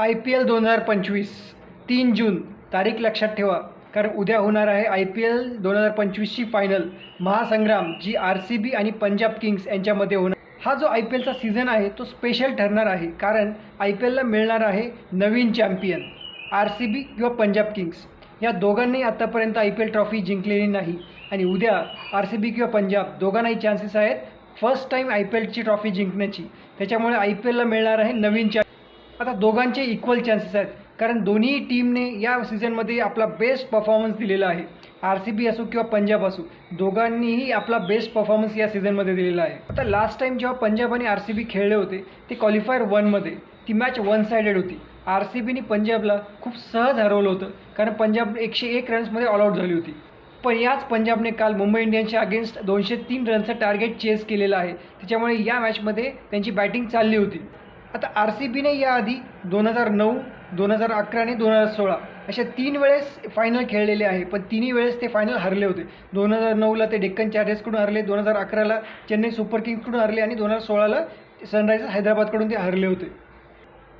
I P L दोन हजार पंचवीस तीन जून तारीख लक्षात ठेवा कारण उद्या होणार आहे आय पी एल दोन हजार पंचवीसची फायनल महासंग्राम जी आर सी बी आणि पंजाब किंग्स यांच्यामध्ये होणार. हा जो आय पी एलचा सीझन आहे तो स्पेशल ठरणार आहे कारण आय पी एलला मिळणार आहे नवीन चॅम्पियन आर सी बी किंवा पंजाब किंग्स. या दोघांनी आत्तापर्यंत आय पी एल ट्रॉफी जिंकलेली नाही. आणि उद्या आर सी बी किंवा पंजाब दोघांनाही चान्सेस आहेत फर्स्ट टाईम आय पी एलची ट्रॉफी जिंकण्याची. त्याच्यामुळे आय पी एलला मिळणार आहे नवीन चॅ आता दोघांचे इक्वल चान्सेस आहेत. कारण दोन्ही टीमने या सीझनमध्ये आपला बेस्ट परफॉर्मन्स दिलेला आहे. आर सी बी असो किंवा पंजाब असो दोघांनीही आपला बेस्ट परफॉर्मन्स या सीझनमध्ये दिलेला आहे. आता लास्ट टाईम जेव्हा पंजाब आणि आर सी बी खेळले होते ते क्वालिफायर वनमध्ये ती मॅच वन सायडेड होती. आर सी बीने पंजाबला खूप सहज हरवलं होतं कारण पंजाब एकशे एक रन्समध्ये ऑलआउट झाली होती. पण याच पंजाबने काल मुंबई इंडियन्सच्या अगेन्स्ट दोनशे तीन रनचं टार्गेट चेस केलेलं आहे. त्याच्यामुळे या मॅचमध्ये त्यांची बॅटिंग चालली होती. आता आर सी बीने याआधी दोन हजार नऊ दोन हजार अकरा आणि दोन हजार सोळा अशा तीन वेळेस फायनल खेळलेले आहे. पण तिन्ही वेळेस ते फायनल हरले होते. दोन हजार नऊला ते डेक्कन चार्जर्सकडून हरले दोन हजार अकराला चेन्नई सुपर किंग्सकडून हरले आणि दोन हजार सोळाला सनरायझर्स हैदराबादकडून ते हरले होते.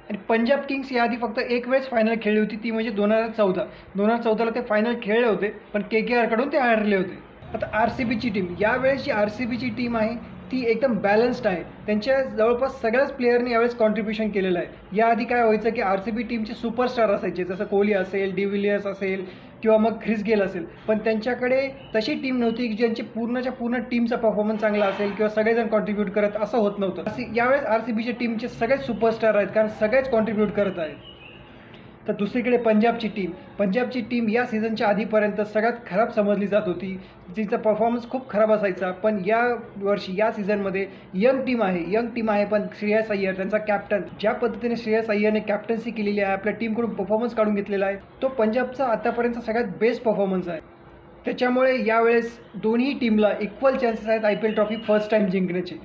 आणि पंजाब किंग्स याआधी फक्त एक वेळेस फायनल खेळली होती ती म्हणजे दोन हजार चौदा. दोन हजार चौदाला ते फायनल खेळले होते पण के के आरकडून ते हरले होते. आता आर सी बीची टीम यावेळेस जी आर सी बीची टीम आहे ती एकदम बॅलन्स्ड आहे. त्यांच्या जवळपास सगळ्याच प्लेयरनी यावेळेस कॉन्ट्रीब्युशन केलेलं आहे. याआधी काय व्हायचं की आर सी बी टीमचे सुपरस्टार असायचे. जसं कोहली असेल डिविलियर्स असेल किंवा मग ख्रिस गेल असेल. पण त्यांच्याकडे तशी टीम नव्हती की ज्यांची पूर्णच्या पूर्ण टीमचा परफॉर्मन्स चांगला असेल किंवा सगळेजण कॉन्ट्रीब्यूट करत असं होत नव्हतं. यावेळेस आर सी बीच्या टीमचे सगळेच सुपरस्टार आहेत. कारण सगळेच कॉन्ट्रीब्यूट करत आहेत. तर दुसरीकडे पंजाबची टीम पंजाबची टीम या सीझनच्या आधीपर्यंत सगळ्यात खराब समजली जात होती. तिचा परफॉर्मन्स खूप खराब असायचा. पण या वर्षी या सीझनमध्ये यंग टीम आहे. यंग टीम आहे पण श्रेयस अय्यर त्यांचा कॅप्टन ज्या पद्धतीने श्रेयस अय्यरने कॅप्टन्सी केलेली आहे आपल्या टीमकडून परफॉर्मन्स काढून घेतलेला आहे तो पंजाबचा आतापर्यंत सगळ्यात बेस्ट परफॉर्मन्स आहे. त्याच्यामुळे यावेळेस दोन्ही टीमला इक्वल चान्सेस आहेत I P L trophy first time जिंकण्याचे.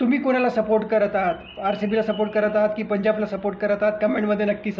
तुम्ही कोणाला सपोर्ट करत आहात? आर सी बीला सपोर्ट करत आहात की पंजाबला सपोर्ट करत आहात? कमेंटमध्ये नक्की सांगा.